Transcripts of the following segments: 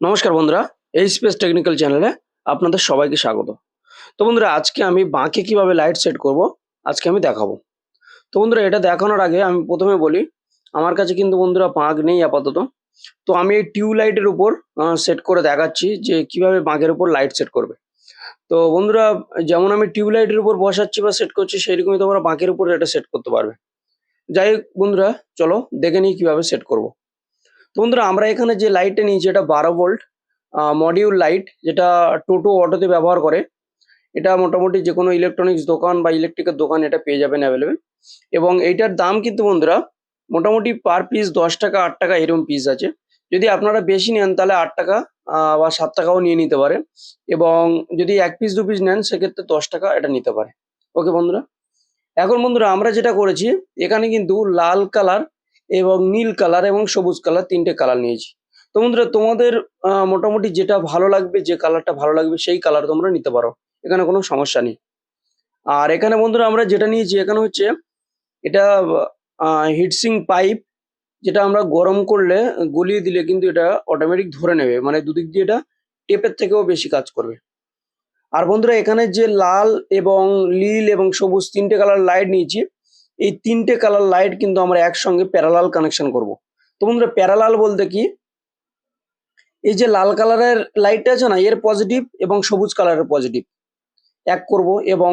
নমস্কার বন্ধুরা এই স্পেস টেকনিক্যাল চ্যানেলে আপনাদের সবাইকে স্বাগত। তো বন্ধুরা, আজকে আমি বাঁকে কীভাবে লাইট সেট করব, আজকে আমি দেখাবো। তো বন্ধুরা, এটা দেখানোর আগে আমি প্রথমে বলি, আমার কাছে কিন্তু বন্ধুরা বাঁক নেই আপাতত। তো আমি এই টিউব লাইটের উপর সেট করে দেখাচ্ছি যে কীভাবে বাঁকের উপর লাইট সেট করবে। তো বন্ধুরা, যেমন আমি টিউব লাইটের উপর বসাচ্ছি বা সেট করছি, সেইরকমই তোমরা বাঁকের উপর এটা সেট করতে পারবে। যাই হোক বন্ধুরা, চলো দেখে নিই কীভাবে সেট করব। বন্ধুরা, আমরা এখানে যে লাইটটা নিয়েছি, এটা বারো ভোল্ট মডিউল লাইট যেটা টোটো অটোতে ব্যবহার করে। এটা মোটামুটি যে কোনো ইলেকট্রনিক্স দোকান বা ইলেকট্রিকের দোকান এটা পেয়ে যাবেন অ্যাভেলেবেল এবং এইটার দাম কিন্তু বন্ধুরা, মোটামুটি পার পিস দশ টাকা, আট টাকা এরকম পিস আছে। যদি আপনারা বেশি নেন, তাহলে আট টাকা বা সাত টাকাও নিয়ে নিতে পারে। এবং যদি এক পিস দু পিস নেন, সেক্ষেত্রে দশ টাকা এটা নিতে পারে। ওকে বন্ধুরা? এখন বন্ধুরা, আমরা যেটা করেছি, এখানে কিন্তু লাল কালার এবং নীল কালার এবং সবুজ কালার তিনটে কালার নিয়েছি। তো বন্ধুরা, তোমাদের মোটামুটি যেটা ভালো লাগবে, যে কালারটা ভালো লাগবে, সেই কালার তোমরা নিতে পারো। এখানে কোনো সমস্যা নেই। আর এখানে বন্ধুরা আমরা যেটা নিয়েছি, এখানে হচ্ছে এটা হিটসিং পাইপ যেটা আমরা গরম করলে, গলিয়ে দিলে কিন্তু এটা অটোমেটিক ধরে নেবে। মানে দুদিক দিয়ে এটা টেপের থেকেও বেশি কাজ করবে। আর বন্ধুরা, এখানে যে লাল এবং নীল এবং সবুজ তিনটে কালার লাইট নিয়েছি এই তিনটে কালার লাইট কিন্তু আমরা একসঙ্গে প্যারালাল কানেকশন করব। তো বন্ধুরা প্যারালাল বলতে কি? এই যে লাল কালারের লাইটটা আছে না, এর পজিটিভ এবং সবুজ কালারের পজিটিভ এক করব এবং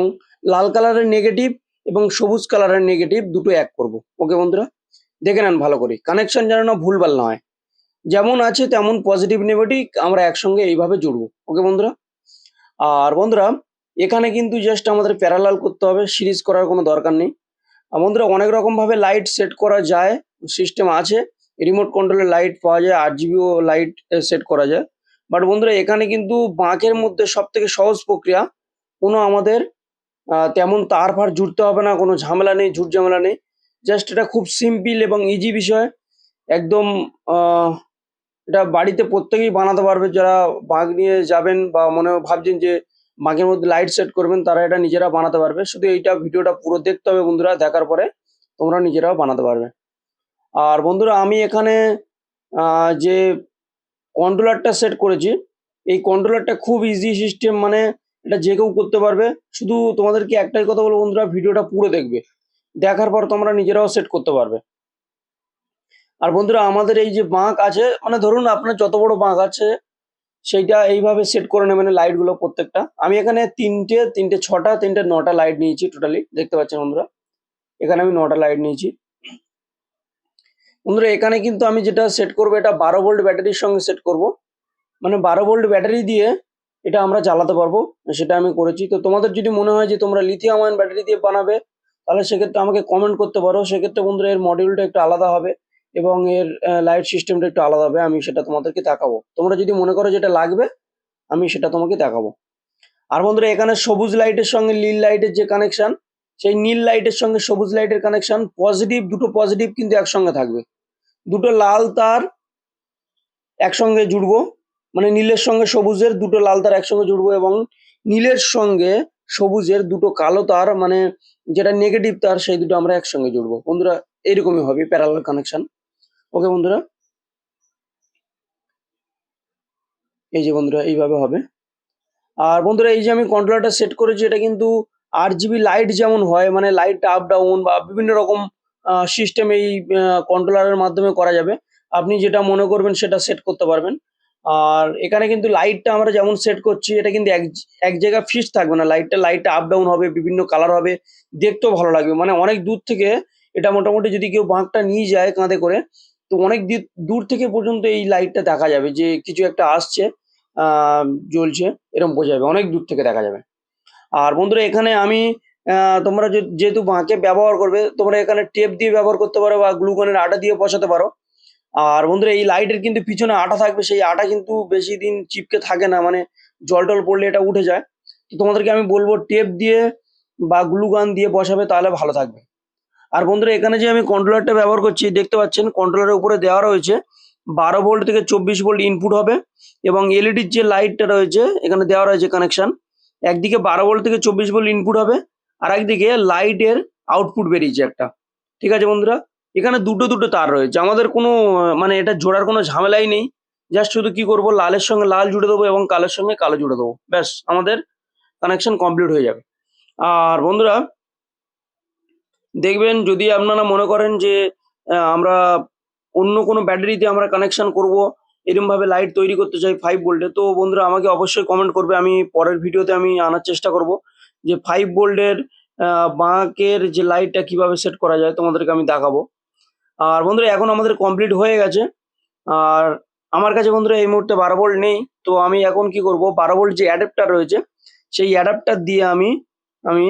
লাল কালারের নেগেটিভ এবং সবুজ কালারের নেগেটিভ দুটো এক করব। ওকে বন্ধুরা? দেখে নেন ভালো করে। কানেকশন যেন না ভুলভাল না হয়। যেমন আছে তেমন পজিটিভ নেগেটিভ আমরা একসঙ্গে এইভাবে জুড়বো। ওকে বন্ধুরা? আর বন্ধুরা, এখানে কিন্তু জাস্ট আমাদের প্যারালাল করতে হবে সিরিজ করার কোনো দরকার নেই। বন্ধুরা, অনেক রকম ভাবে লাইট সেট করা যায় সিস্টেম আছে। রিমোট কন্ট্রোলের লাইট পাওয়া যায়, আট জিবিও লাইট সেট করা যায়। বাট বন্ধুরা, এখানে কিন্তু বাঁকের মধ্যে সব থেকে সহজ প্রক্রিয়া, কোনো আমাদের তেমন তার ফার জুড়তে হবে না, কোনো ঝামেলা নেই, ঝুট ঝামেলা নেই। জাস্ট এটা খুব সিম্পল এবং ইজি বিষয়। একদম এটা বাড়িতে প্রত্যেকেই বানাতে পারবে। যারা বাঁক নিয়ে যাবেন বা মনে ভাবছেন যে বাঁকের মধ্যে লাইট সেট করবেন, তারা এটা নিজেরা বানাতে পারবে। শুধু এইটা ভিডিওটা পুরো দেখতে হবে বন্ধুরা, দেখার পরে তোমরা নিজেরাও বানাতে পারবে। আর বন্ধুরা, আমি এখানে যে কন্ট্রোলারটা সেট করেছি, এই কন্ট্রোলারটা খুব ইজি সিস্টেম মানে এটা যে কেউ করতে পারবে। শুধু তোমাদেরকে একটাই কথা বলব বন্ধুরা, ভিডিওটা পুরো দেখবে। দেখার পর তোমরা নিজেরাও সেট করতে পারবে। আর বন্ধুরা, আমাদের এই যে বাঁক আছে মানে ধরুন আপনার যত বড় বাঁক আছে সেইটা এইভাবে সেট করে নেবেন লাইটগুলো প্রত্যেকটা। আমি এখানে তিনটে তিনটে ছটা, তিনটে নটা লাইট নিয়েছি টোটালি দেখতে পাচ্ছেন বন্ধুরা? এখানে আমি নটা লাইট নিয়েছি। বন্ধুরা, এখানে কিন্তু আমি যেটা সেট করব, এটা বারো ভোল্ট ব্যাটারির সঙ্গে সেট করব। মানে বারো ভোল্ট ব্যাটারি দিয়ে এটা আমরা চালাতে পারব, সেটা আমি করেছি। তো তোমাদের যদি মনে হয় যে তোমরা লিথিয়াম ব্যাটারি দিয়ে বানাবে, তাহলে সেক্ষেত্রে আমাকে কমেন্ট করতে পারো। সেক্ষেত্রে বন্ধুরা, এর মডিউলটা একটু আলাদা হবে। এবং এর লাইট সিস্টেমটা একটু আলাদা হবে, আমি সেটা তোমাদেরকে দেখাবো। তোমরা যদি মনে করো যেটা লাগবে, আমি সেটা তোমাকে দেখাবো। আর বন্ধুরা, এখানে সবুজ লাইটের সঙ্গে নীল লাইটের যে কানেকশন সেই নীল লাইটের সঙ্গে সবুজ লাইটের কানেকশন পজিটিভ দুটো পজিটিভ কিন্তু একসঙ্গে থাকবে। দুটো লাল তার একসঙ্গে জুড়বো মানে নীলের সঙ্গে সবুজের, দুটো লাল তার একসঙ্গে জুড়বো এবং নীলের সঙ্গে সবুজের দুটো কালো তার মানে যেটা নেগেটিভ তার, সেই দুটো আমরা একসঙ্গে জুড়বো। বন্ধুরা, এরকমই হবে প্যারালাল কানেকশন ওকে বন্ধুরা? এই যে বন্ধুরা, এইভাবে হবে। আর বন্ধুরা, এই যে আমি কন্ট্রোলারটা সেট করেছি, এটা কিন্তু আর জিবি লাইট যেমন হয় মানে লাইট আপ ডাউন বা বিভিন্ন রকম সিস্টেম এই কন্ট্রোলারের মাধ্যমে করা যাবে। আপনি যেটা মনে করবেন, সেটা সেট করতে পারবেন। আর এখানে কিন্তু লাইটটা আমরা যেমন সেট করছি, এটা কিন্তু এক এক জায়গায় ফিক্স থাকবে না। লাইটটা লাইটটা আপ ডাউন হবে, বিভিন্ন কালার হবে, দেখতেও ভালো লাগবে। মানে অনেক দূর থেকে এটা মোটামুটি যদি কেউ বাঁকটা নিয়ে যায়, কাঁধে করে তো অনেক দূর থেকে পর্যন্ত এই লাইটটা দেখা যাবে যে কিছু একটা আসছে জ্বলছে এরকম বোঝা যাবে, অনেক দূর থেকে দেখা যাবে। আর বন্ধুরা এখানে আমি তোমরা যেহেতু বাঁকে ব্যবহার করবে, তোমরা এখানে টেপ দিয়ে ব্যবহার করতে পারো বা গ্লুকনের আটা দিয়ে বসাতে পারো। আর বন্ধুরা এই লাইটের কিন্তু পিছনে আটা থাকবে, সেই আটা কিন্তু বেশি দিন চিপকে থাকে না মানে জল টল পড়লে এটা উঠে যায়। তো তোমাদেরকে আমি বলব টেপ দিয়ে বা গ্লুগান দিয়ে বসাবে, তাহলে ভালো থাকবে। আর বন্ধুরা, এখানে যে আমি কন্ট্রোলারটা ব্যবহার করছি, দেখতে পাচ্ছেন কন্ট্রোলারের উপরে দেওয়া রয়েছে বারো ভোল্ট থেকে চব্বিশ ভোল্ট ইনপুট হবে এবং এলইডির যে লাইটটা রয়েছে, এখানে দেওয়া রয়েছে কানেকশন একদিকে বারো ভোল্ট থেকে চব্বিশ ভোল্ট ইনপুট হবে, আর একদিকে লাইটের আউটপুট বেরিয়েছে একটা। ঠিক আছে বন্ধুরা? এখানে দুটো দুটো তার রয়েছে। আমাদের কোনো মানে এটা জোড়ার কোনো ঝামেলাই নেই। জাস্ট শুধু কি করব, লালের সঙ্গে লাল জুড়ে দেবো এবং কালোর সঙ্গে কালো জুড়ে দেবো। ব্যাস, আমাদের কানেকশন কমপ্লিট হয়ে যাবে। আর বন্ধুরা দেখবেন যদি আপনারা মনে করেন যে আমরা অন্য কোনো ব্যাটারিতে আমরা কানেকশন করব এরকম ভাবে লাইট তৈরি করতে চাই ফাইভ ভোল্টে তো বন্ধুরা আমাকে অবশ্যই কমেন্ট করবে, আমি পরের ভিডিওতে আমি আনার চেষ্টা করব যে ফাইভ ভোল্টের বাঁকের যে লাইটটা কীভাবে সেট করা যায় তোমাদেরকে আমি দেখাবো। আর বন্ধুরা এখন আমাদের কমপ্লিট হয়ে গেছে, আর আমার কাছে বন্ধুরা এই মুহূর্তে বারো ভোল্ট নেই, তো আমি এখন কি করব, বারো ভোল্ট যে অ্যাডাপ্টার রয়েছে, সেই অ্যাডাপ্টার দিয়ে আমি আমি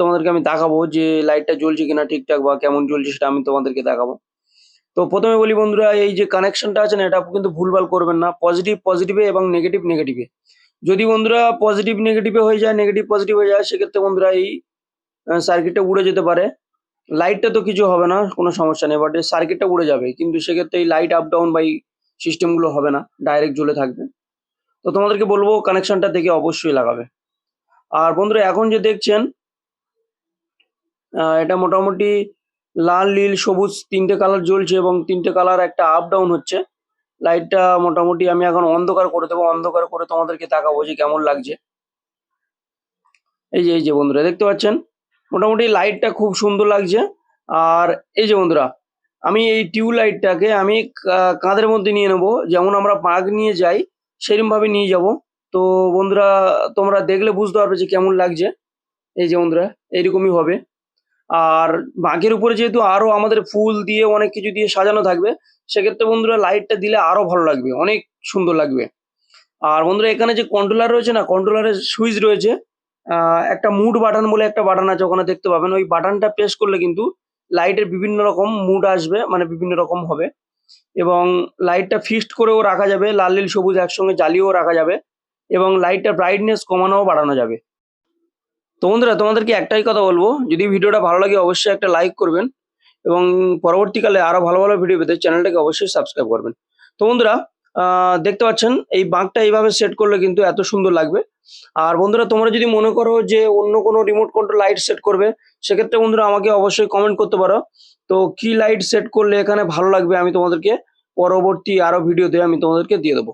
তোমাদেরকে আমি দেখাবো যে লাইটটা জ্বলছে কিনা ঠিকঠাক বা কেমন জ্বলছে সেটা আমি তোমাদেরকে দেখাবো। তো প্রথমে বলি বন্ধুরা, এই যে কানেকশনটা আছে না, এটা কিন্তু ভুলভাল করবেন না। পজিটিভ পজিটিভে এবং নেগেটিভ নেগেটিভে যদি বন্ধুরা পজিটিভ নেগেটিভে হয়ে যায় নেগেটিভ পজিটিভ হয়ে যায়, সেক্ষেত্রে বন্ধুরা এই সার্কিটটা উড়ে যেতে পারে। লাইটটা তো কিছু হবে না, কোনো সমস্যা নেই বাট সার্কিটটা উড়ে যাবে। কিন্তু সেক্ষেত্রে এই লাইট আপ ডাউন বা এই সিস্টেমগুলো হবে না ডাইরেক্ট জ্বলে থাকবে। তো তোমাদেরকে বলব কানেকশনটা দেখে অবশ্যই লাগাবে। আর বন্ধুরা, এখন যে দেখছেন এটা মোটামুটি লাল, নীল, সবুজ তিনটে কালার জ্বলছে এবং তিনটে কালার একটা আপ ডাউন হচ্ছে। লাইটটা মোটামুটি আমি এখন অন্ধকার করে দেবো। অন্ধকার করে তোমাদেরকে তাকাবো যে কেমন লাগছে। এই যে এই যে বন্ধুরা, দেখতে পাচ্ছেন? মোটামুটি লাইটটা খুব সুন্দর লাগছে। আর এই যে বন্ধুরা, আমি এই টিউব লাইটটাকে আমি কাঁধের মধ্যে নিয়ে নেব। যেমন আমরা পাক নিয়ে যাই সেরকম ভাবে নিয়ে যাব। তো বন্ধুরা, তোমরা দেখলে বুঝতে পারবে যে কেমন লাগছে। এই যে বন্ধুরা, এইরকমই হবে। আর বাঘের উপরে যেহেতু আরও আমাদের ফুল দিয়ে অনেক কিছু দিয়ে সাজানো থাকবে, সেক্ষেত্রে বন্ধুরা লাইটটা দিলে আরও ভালো লাগবে, অনেক সুন্দর লাগবে। আর বন্ধুরা, এখানে যে কন্ট্রোলার রয়েছে না কন্ট্রোলারের সুইচ রয়েছে একটা মুড বাটন বলে একটা বাটন আছে, ওখানে দেখতে পাবেন। ওই বাটনটা প্রেস করলে কিন্তু লাইটের বিভিন্ন রকম মুড আসবে মানে বিভিন্ন রকম হবে। এবং লাইটটা ফিক্সড করেও রাখা যাবে লাল নীল সবুজ একসঙ্গে জ্বালিয়েও রাখা যাবে। এবং লাইটটার ব্রাইটনেস কমানো বাড়ানো যাবে। তো বন্ধুরা, তোমাদেরকে একটাই কথা বলব, যদি ভিডিওটা ভালো লাগে অবশ্যই একটা লাইক করবেন এবং পরবর্তীকালে আরও ভালো ভালো ভিডিও পেতে চ্যানেলটাকে অবশ্যই সাবস্ক্রাইব করবেন। তো বন্ধুরা দেখতে পাচ্ছেন, এই বাঁকটা এইভাবে সেট করলে কিন্তু এত সুন্দর লাগবে। আর বন্ধুরা, তোমরা যদি মনে করো যে অন্য কোনো রিমোট কন্ট্রোল লাইট সেট করবে, সেক্ষেত্রে বন্ধুরা আমাকে অবশ্যই কমেন্ট করতে পারো। তো কি লাইট সেট করলে এখানে ভালো লাগবে আমি তোমাদেরকে পরবর্তী আরও ভিডিওতে আমি তোমাদেরকে দিয়ে দেবো।